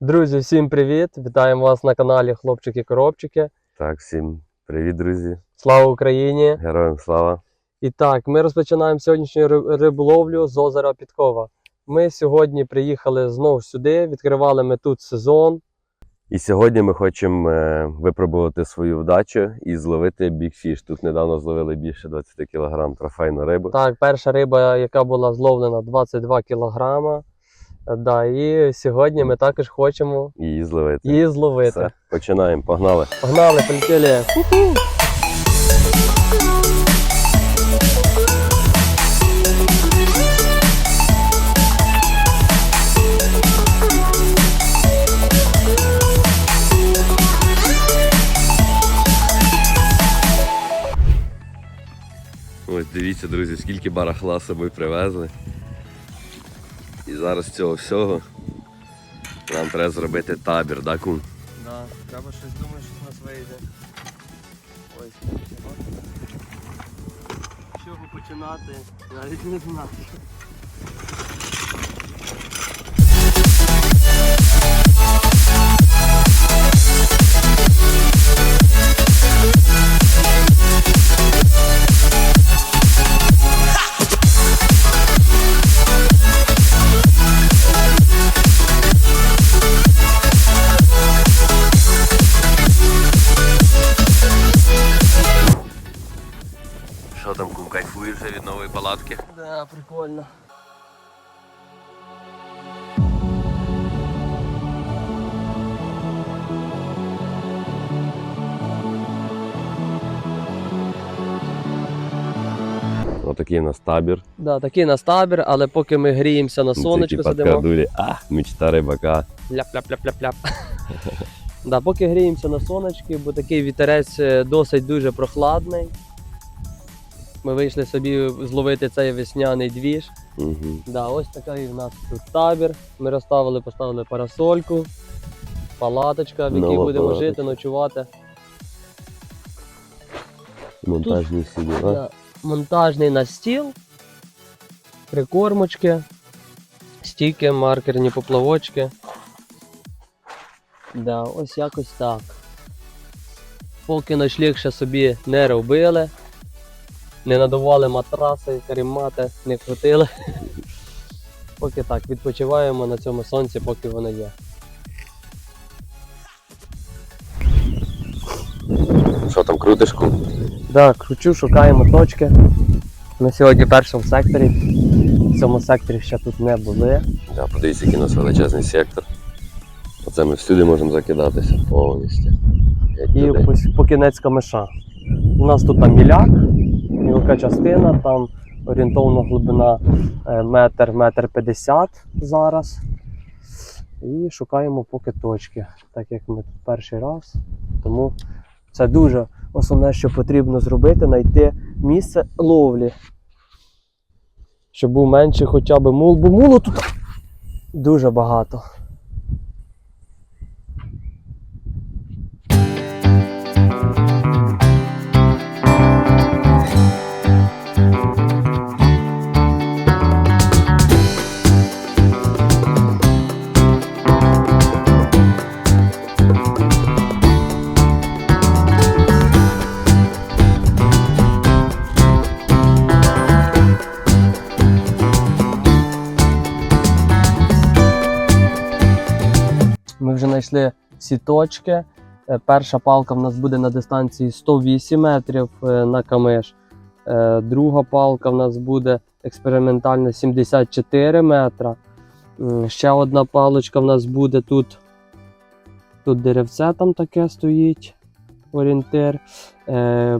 Друзі, всім привіт! Вітаємо вас на каналі Хлопчики-Коробчики. Так, всім привіт, друзі. Слава Україні! Героям слава. І так, ми розпочинаємо сьогоднішню ри- риболовлю з озера Підкова. Ми сьогодні приїхали знову сюди, відкривали ми тут сезон. І сьогодні ми хочемо е, випробувати свою вдачу і зловити бікфіш. Тут недавно зловили більше 20 кг трофейну рибу. Так, перша риба, яка була зловлена 22 кілограма. Да, і сьогодні ми також хочемо її зловити. її зловити. Все, починаємо, погнали. Погнали, полетіли! Ось дивіться, друзі, скільки барахла з собою привезли. І зараз цього всього нам треба зробити табір, да, кум? Да, треба щось думати, що з нас вийде. Ось. З чого починати? Навіть не знаю. Що кайфуєш вже від нової палатки? Да, прикольно. Отакий у нас табір. Да, такий у нас табір, але поки ми гріємося на сонечку сидимо. А, мечта рибака. Ляп-ляп-ляп-ляп-ляп. Да, поки гріємося на сонечки, бо такий вітерець е, досить дуже прохладний. Ми вийшли собі зловити цей весняний двіж. Угу. Да, ось такий у нас тут табір. Ми розставили, поставили парасольку, палаточка, в якій Нова будемо палаточка. жити, ночувати. Монтажні всі діла. Да, монтажний настіл, прикормочки, стійки, маркерні поплавочки. Да, ось якось так. Поки ночліг ще собі не робили, не надували матраси, карімати, не крутили. Поки так, відпочиваємо на цьому сонці, поки воно є. Що там, крутиш, кум? Да, кручу, шукаємо точки. Ми сьогодні в першому секторі. В цьому секторі ще тут не були. Да, подивіться, який у нас величезний сектор. Оце ми всюди можемо закидатися повністю. Як І туди. ось по кінець камиша. У нас тут там міляк, мілка частина, там орієнтовна глибина е, метр, метр п'ятдесят зараз. І шукаємо поки точки, так як ми тут перший раз. Тому це дуже основне, що потрібно зробити, знайти місце ловлі. Щоб був менше хоча б мул, бо мулу тут дуже багато. Знайшли всі точки. Е, Перша палка в нас буде на дистанції 108 метрів е, на камиш. Е, Друга палка в нас буде експериментальна 74 метра. Ще одна паличка в нас буде тут. Тут деревце там таке стоїть. Орієнтир.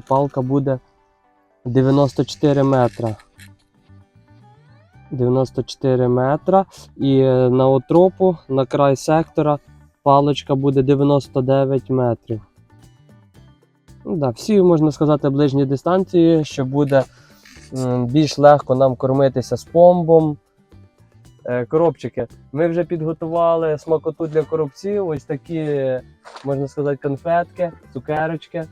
Палка буде 94 метра. 94 метра. І на отропу, на край сектора, паличка буде 99 метрів. Ну, да, всі, можна сказати, ближні дистанції, що буде більш легко нам кормитися з помбом. Е, Коробчики. Ми вже підготували смакоту для коробців. Ось такі, можна сказати, конфетки, цукерочки.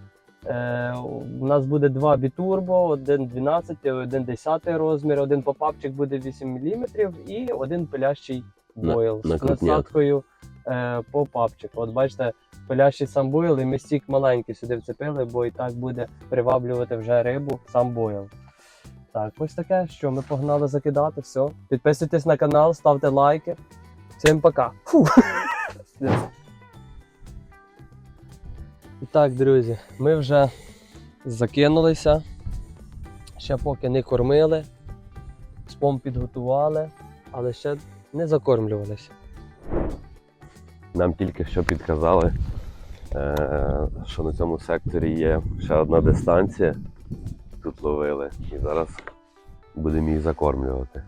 Е, у нас буде два бітурбо, один 12, один 10 розмір, один попапчик буде 8 мм і один пилящий бойл на з насадкою по папчику. От бачите, пилящий самбойл і ми стік маленький сюди вцепили, бо і так буде приваблювати вже рибу самбойл. Так, ось таке, що ми погнали закидати. Все. Підписуйтесь на канал, ставте лайки. Всім пока. Фу. І так, друзі, ми вже закинулися. Ще поки не кормили, спом підготували, але ще не закормлювалися. Нам тільки що підказали, е, що на цьому секторі є ще одна дистанція. Тут ловили. І зараз будемо їх закормлювати.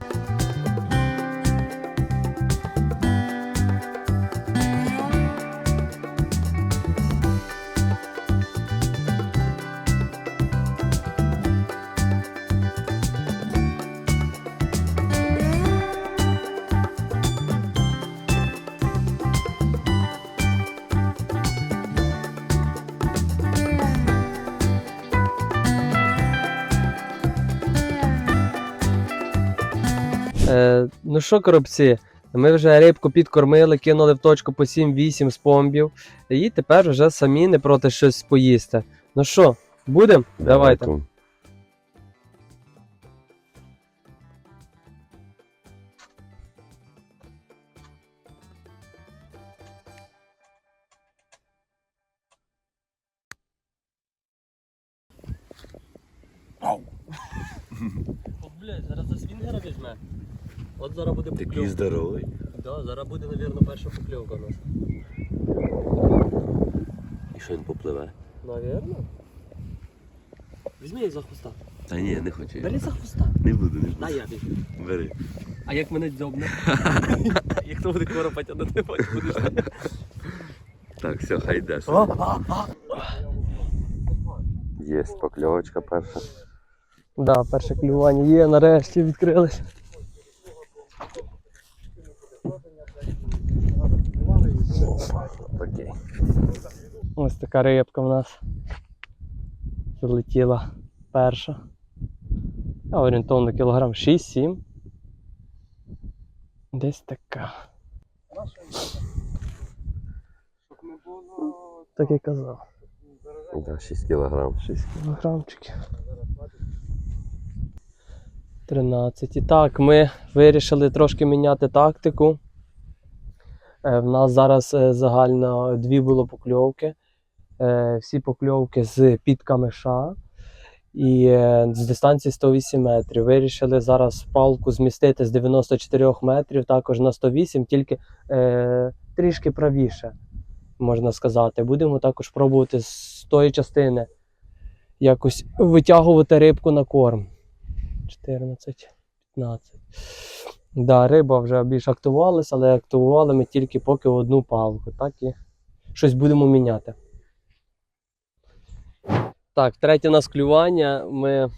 Що, коробці, ми вже рибку підкормили, кинули в точку по 7-8 спомбів. І тепер вже самі не проти щось поїсти. Ну що, будемо? Давайте. От зараз буде покльовка. здоровий. Да, зараз буде, мабуть, перша покльовка у нас. І що він попливе? Навірно. Візьми її за хвоста. Та ні, не хочу. Бери за хвоста. Не буду, не буду. Дай я візьму. Бери. А як мене дзьобне? як то буде коропать, а ти будеш. Так, все, хай йде. Є покльовочка перша. Да, перше клювання є, нарешті відкрились. Окей. Ось така рибка в нас. Залетіла перша. А орієнтовно кілограм 6-7. Десь така. Так і казав. Да, 6 кілограм. 6 кілограмчиків. 13. І так, ми вирішили трошки міняти тактику. Е, В нас зараз е, загально дві було покльовки. Е, Всі покльовки з під камеша і з дистанції 108 метрів. Вирішили зараз палку змістити з 94 метрів також на 108, тільки е, трішки правіше, можна сказати. Будемо також пробувати з тої частини якось витягувати рибку на корм. 14, 15. Да, риба вже більш активувалася, але активували ми тільки поки одну палку. Так і щось будемо міняти. Так, третє у нас клювання. Ми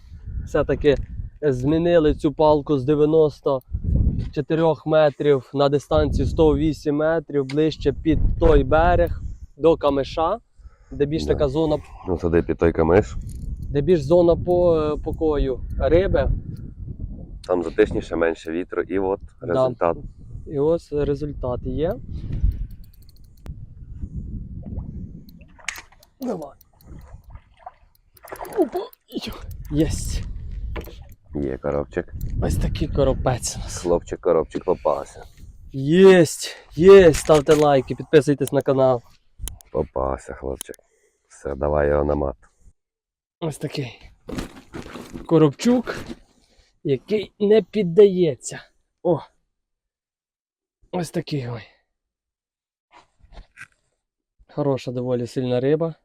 все-таки змінили цю палку з 94 метрів на дистанцію 108 метрів ближче під той берег до камеша, де більш така зона Ну, туди під той камиш. Де більш зона по, покою риби. Там затишніше, менше вітру, і от результат. І ось результат є. Давай. Опа. Єсть. Є коробчик. Ось такий коропець у нас. Хлопчик, коробчик попався. Єсть. Єсть. Ставте лайки, підписуйтесь на канал. Попався, хлопчик. Все, давай його на мат. Ось такий коробчук, який не піддається. О! Ось такий ой. Хороша доволі сильна риба.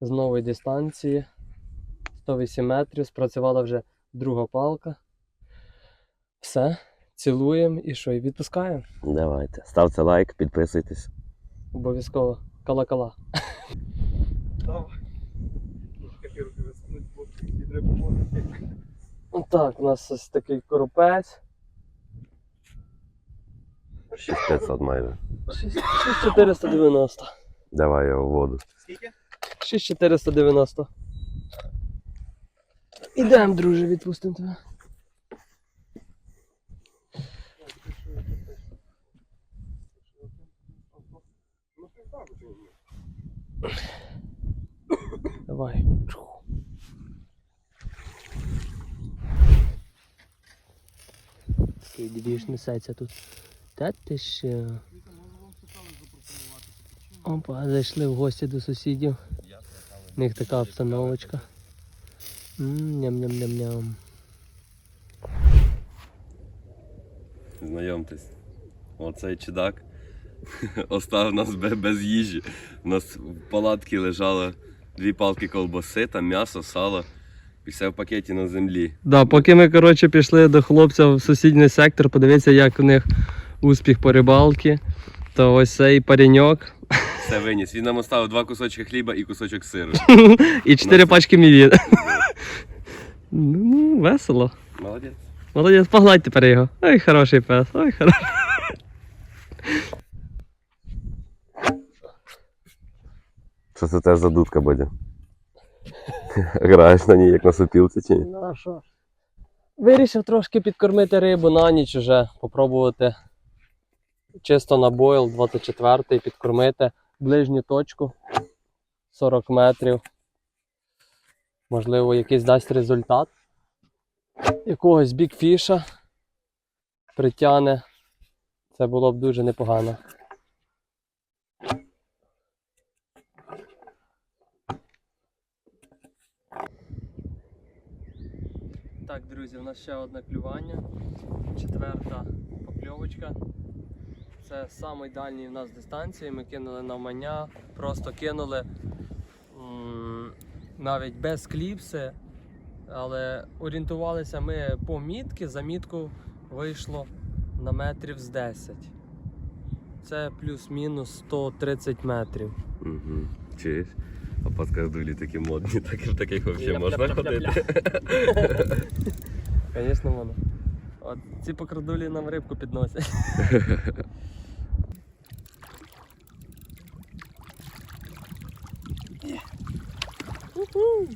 З нової дистанції. 108 метрів. Спрацювала вже друга палка. Все. Цілуємо і що, і відпускаємо. Давайте. Ставте лайк, підписуйтесь. Обов'язково. Кала-кала. Так, у нас ось такий коропець. 6500 майже. 6490. Давай його в воду. 6490. Ідемо, друже, відпустимо тебе. Давай. Такий двіж несеться тут. Та ти що? Опа, зайшли в гості до сусідів. У них така обстановочка. Ням-ням-ням-ням. Знайомтесь, оцей чудак оставив нас без їжі. У нас в палатці лежало дві палки колбаси, там м'ясо, сало все в пакеті на землі. Да, поки ми коротше пішли до хлопця в сусідній сектор, подивитися, як у них успіх по рибалці, то ось цей пареньок Все виніс. Він нам оставив два кусочки хліба і кусочок сиру. і чотири пачки міві. Ну, весело. Молодець. Молодець, погладь тепер його. Ой, хороший пес, ой, хороший. Що це теж за дудка, Бодя? Граєш на ній, як на сопілці чи ні? Ну а що? Вирішив трошки підкормити рибу на ніч уже, попробувати чисто на бойл 24-й підкормити ближню точку 40 метрів. Можливо, якийсь дасть результат. Якогось бікфіша притягне. Це було б дуже непогано. Так, друзі, у нас ще одне клювання. Четверта покльовочка. Це самий дальній в нас дистанції. Ми кинули на маня, просто кинули навіть без кліпси. Але орієнтувалися ми по мітки, за вийшло на метрів з 10. Це плюс-мінус 130 метрів. Угу. Чуєш? А паскардулі такі модні, так, в таких взагалі можна Ляп-ляп-ляп-ляп. ходити. Звісно, воно. От ці покрадулі нам рибку підносять. Уху.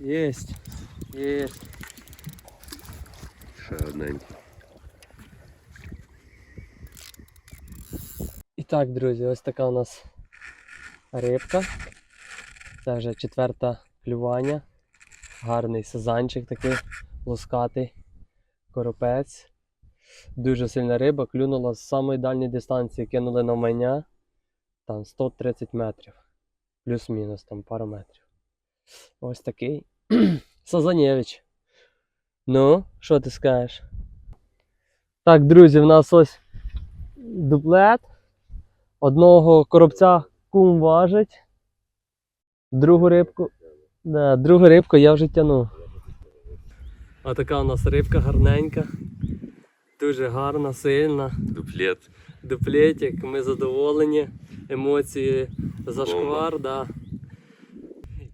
Єсть. Єсть. Ще одненький. І так, друзі, ось така у нас рибка. Це вже четверта клювання. Гарний сазанчик такий лускатий. Коропець. Дуже сильна риба, клюнула з самої дальньої дистанції, кинули на мене. Там 130 метрів. Плюс-мінус, там пару метрів. Ось такий. Сазанєвич. Ну, що ти скажеш? Так, друзі, в нас ось дуплет. Одного коробця кум важить. Другу рибку. Да, другу рибку я вже тяну. А така у нас рибка гарненька. Дуже гарна, сильна. Дуплет. Дуплетик, ми задоволені. Емоції зашквар, да.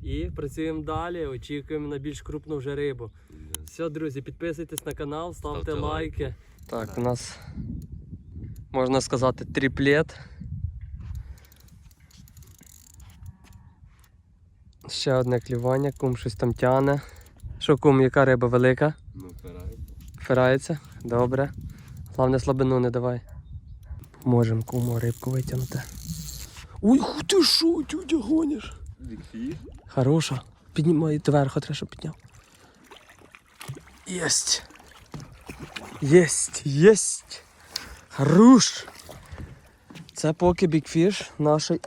І працюємо далі, очікуємо на більш крупну вже рибу. Все, друзі, підписуйтесь на канал, ставте, Ставте лайки. Так, у нас можна сказати тріплет. Ще одне клювання, кум щось там тяне. Що кум, яка риба велика? Ну, впирай. Впирається? Добре. Головне слабину не давай. Можемо куму рибку витягнути. Ой, ху ти що, тютя гониш? Хороша. Піднімай доверху, треба, щоб підняв. Єсть. Єсть, єсть. Хорош. Це поки бікфіш нашої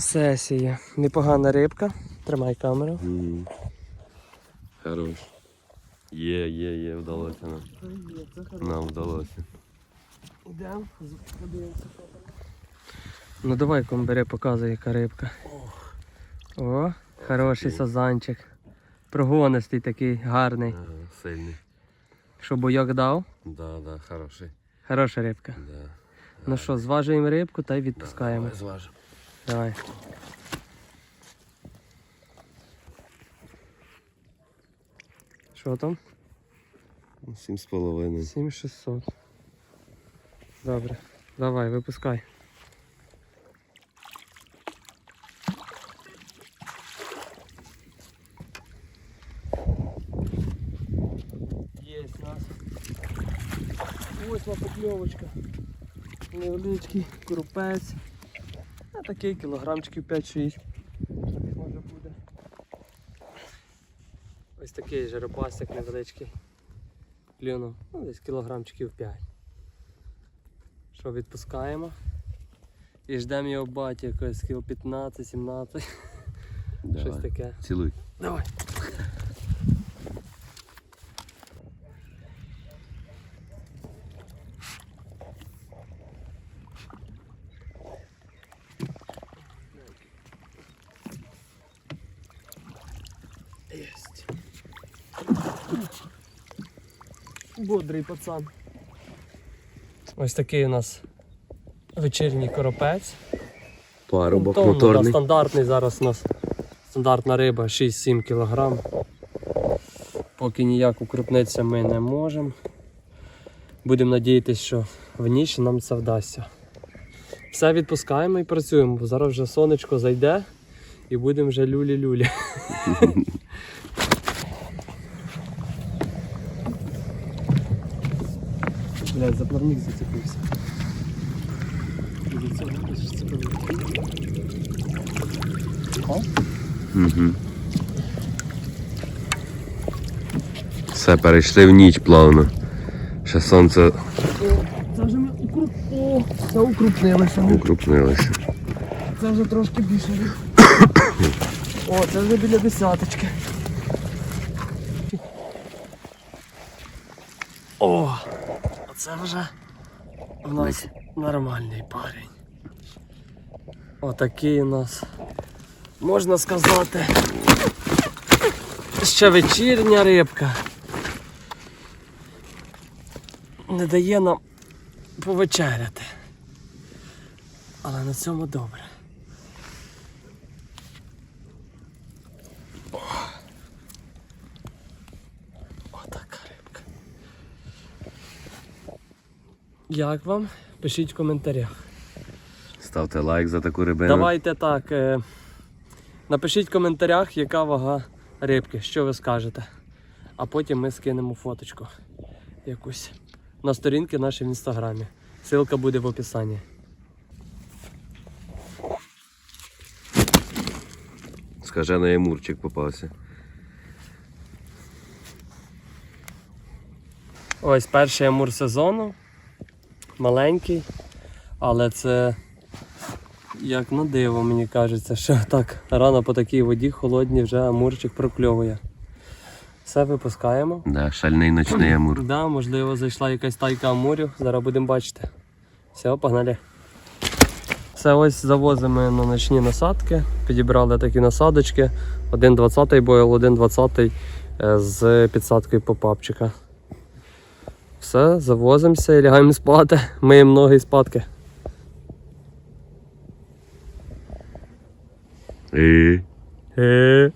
сесії. Непогана рибка. Тримай камеру. М. Хорош. Є, є, є, вдалося нам. Нам вдалося. Ідемо, подивимося. Ну давай ком бери, показуй, яка рибка. О, хороший сазанчик. Прогонистий такий, гарний. Ага, сильний. Що бойок дав? Да, да, хороший. Хороша рибка. Да. Ну що, зважуємо рибку та й відпускаємо. Давай зважимо. Давай. Що там? Сім з половиною. 7600. Добре. Давай, випускай. Есть нас. Восьма поклевочка. невеличкий крупець. А такий кілограмчиків 5-6. Так може буде. Ось такий жеребасик невеличкий. Клюнув. Ну, десь кілограмчиків 5. Що відпускаємо? І ждемо його баті якось кіл 15-17. Щось таке. Цілуй. Давай. Есть. Бодрий пацан. Ось такий у нас вечірній коропець. Парубок Тонну, да, стандартний зараз у нас стандартна риба 6-7 кг. Поки ніяк укрупнитися ми не можемо. Будемо надіятися, що в ніч нам це вдасться. Все відпускаємо і працюємо, бо зараз вже сонечко зайде і будемо вже люлі-люлі. Блядь, за плавник зацепився. Угу. Все, перейшли в ніч плавно. Ще сонце Це вже ми укруп... О, це укрупнилися. ми. укрупнилося. Це вже трошки більше. О, це вже біля десяточки. О, оце вже у нас нормальний парень. Отакий у нас, можна сказати, ще вечірня рибка. Не дає нам повечеряти. Але на цьому добре. Як вам? Пишіть в коментарях. Ставте лайк за таку рибину. Давайте так. Е, напишіть в коментарях, яка вага рибки, що ви скажете. А потім ми скинемо фоточку якусь на сторінки наші в інстаграмі. Ссылка буде в описанні. Скажений Амурчик попався. Ось перший амур сезону. Маленький. Але це як на диво, мені кажеться, що так рано по такій воді холодній вже амурчик прокльовує. Все випускаємо. Да, шальний ночний Амур. Да, можливо, зайшла якась тайка амурів. Зараз будемо бачити. Все, погнали. Все, ось завозимо на ночні насадки. Підібрали такі насадочки. Один 20-й бойл, один 20-й е, з підсадкою попапчика. Все, завозимося і лягаємо спати. Миємо ноги і спадки. Е.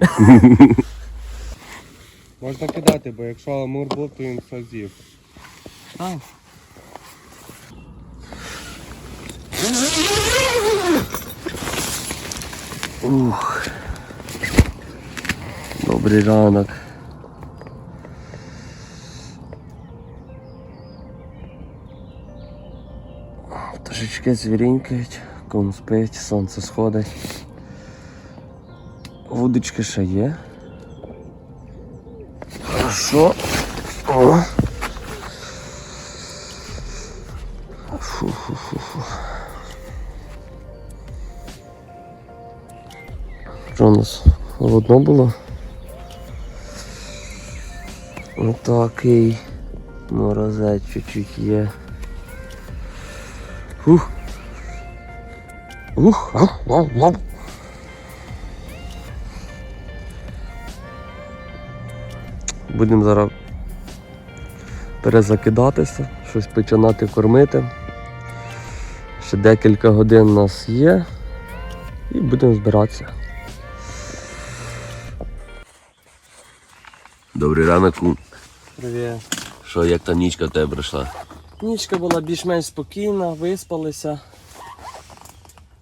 Можна кидати, бо якщо амур був, то він все з'їв. Так. Ух. Добрий ранок. Пташечки звірінькають, кому спить, сонце сходить. Вудочки ще є. Хорошо. О. Фу-фу-фу-фу. Що у нас холодно було? Отакий морозець чуть-чуть є. Ух. Ух. ау, ау, ау. Будемо зараз перезакидатися, щось починати кормити. Ще декілька годин у нас є і будемо збиратися. Добрий ранок. Привіт. Що, як та нічка тебе пройшла? Нічка була більш-менш спокійна, виспалися.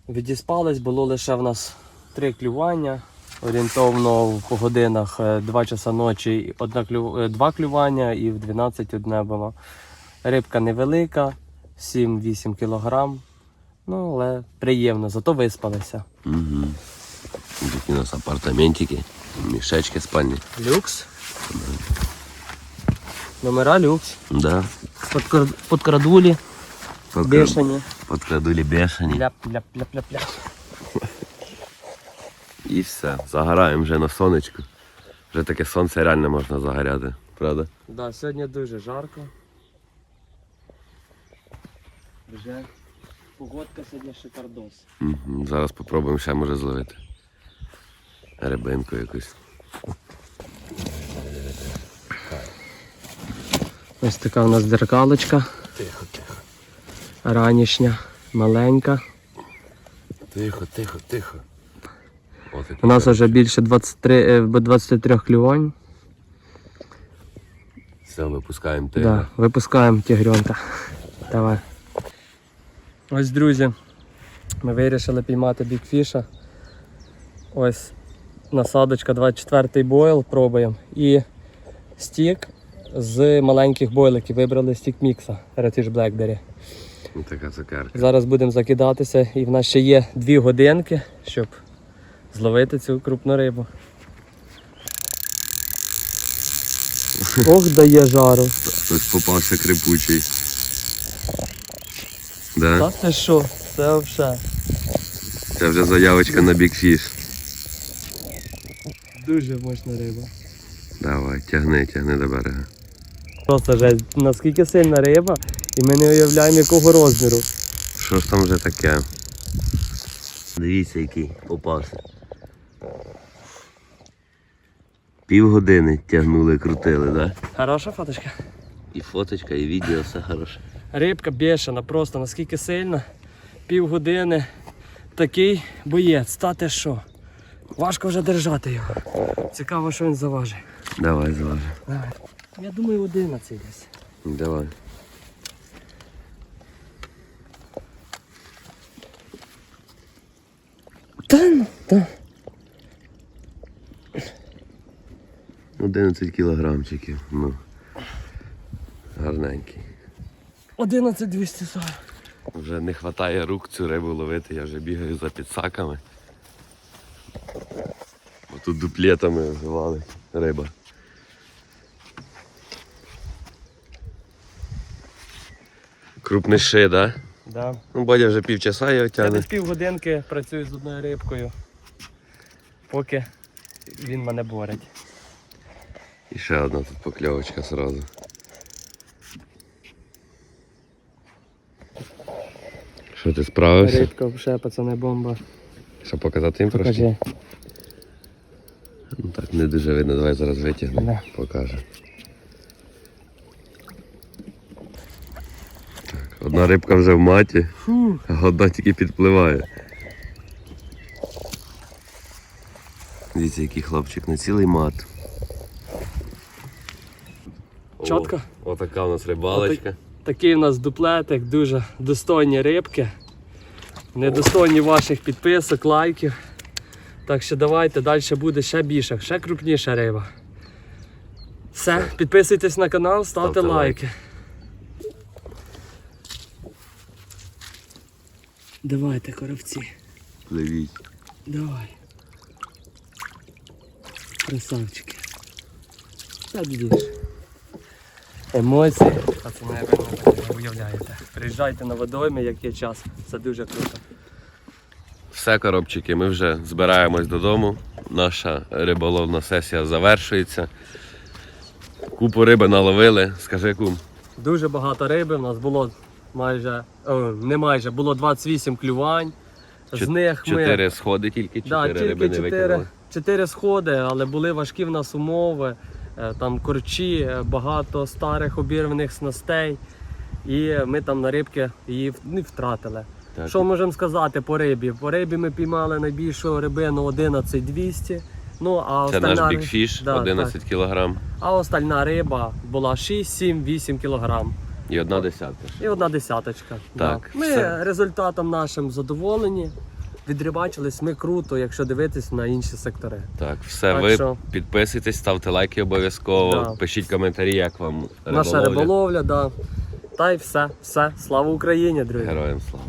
Відіспались, було лише в нас три клювання. Орієнтовно по годинах 2 часа ночі одна клю... е, два клювання і в 12 одне було. Рибка невелика, 7-8 кілограм. Ну, але приємно, зато виспалися. Угу. Такі у нас апартаментики, мішечки спальні. Люкс. Номера люкс. Да. Подкра- Подкрадулі, Покра- бешені. Подкрадулі бешені. Ляп-ляп-ляп-ляп-ляп. І все. Загораємо вже на сонечку. Вже таке сонце реально можна загоряти, правда? Да, сьогодні дуже жарко. Вже погодка сьогодні шикардос. Угу. Зараз спробуємо ще може зловити. Рибинку якусь. Ось така у нас дзеркалочка. Тихо, тихо. Ранішня, маленька. Тихо, тихо, тихо. У нас вже більше 23, е, 23 клювань. Все, випускаємо ти. Да, випускаємо тігренка. Давай. Ось, друзі, ми вирішили піймати бікфіша. Ось насадочка 24 бойл пробуємо. І стік з маленьких бойликів. Вибрали стік мікса Retish Blackberry. Ну, Така цукерка. Зараз будемо закидатися і в нас ще є 2 годинки, щоб зловити цю крупну рибу. Ох, дає жару. Хтось попався крипучий. Да? Та ти що? Це взагалі. Це вже заявочка на бікфіш. Дуже мощна риба. Давай, тягни, тягни до берега. Просто жесть, наскільки сильна риба, і ми не уявляємо якого розміру. Що ж там вже таке? Дивіться, який попався. Півгодини тягнули, крутили, так? Да? Хороша фоточка. І фоточка, і відео, все хороше. Рибка бешена, просто наскільки сильна. Півгодини. Такий боєць, та ти що? Важко вже держати його. Цікаво, що він заважить. Давай, зважи. Давай. Я думаю, 11 десь. Давай. Та ну, та. 11 кілограмчиків. Ну. Гарненький. 11 240. Вже не вистачає рук цю рибу ловити, я вже бігаю за підсаками. Бо тут дуплетами вживали риба. Крупний ши, да? Да. Ну, Бодя вже півчаса його Я тягне. десь півгодинки працюю з одною рибкою, поки він мене борить. І ще одна тут покльовочка сразу. Що ти справився? Рибка вже, пацани, бомба. Що показати їм трошки? Ну так не дуже видно, давай зараз витягнемо. Да. Покаже. Так, одна рибка вже в маті, Фу. а одна тільки підпливає. Дивіться, який хлопчик на цілий мат. Чотко? О, отака у нас рибалочка. Такий у нас дуплетик, дуже достойні рибки. Недостойні ваших підписок, лайків. Так що давайте далі буде ще більше, ще крупніша риба. Все, підписуйтесь на канал, ставте, Ставте лайки. Давайте, коровці. Пливіть. Давай. Красавчики. Та більше. Емоції. Пацани, ви не уявляєте. Приїжджайте на водойми, як є час. Це дуже круто. Все, коробчики, ми вже збираємось додому. Наша риболовна сесія завершується. Купу риби наловили. Скажи кум. Дуже багато риби. У нас було майже, о, не майже, було 28 клювань. З них ми. Чотири сходи тільки, Да, чотири риби не чотири, викинули. чотири сходи, але були важкі в нас умови. Е, Там корчі, е, багато старих обірваних снастей. І ми там на рибки її в- не втратили. Так. Що можемо сказати по рибі? По рибі ми піймали найбільшу рибину 11200. Ну, а Це остальна, наш ри- бікфіш, Да, 11 кілограм а остальна риба була 6, 7, 8 кілограм. І одна десятка. І одна десяточка. Так, Да. Ми все. результатом нашим задоволені. Відрибачились ми круто, якщо дивитись на інші сектори. Так, все, Так ви що- підписуйтесь, ставте лайки обов'язково, Да. пишіть коментарі, як вам Наша риболовля. риболовля, да. та й все. Все. Слава Україні, друзі! Героям слава.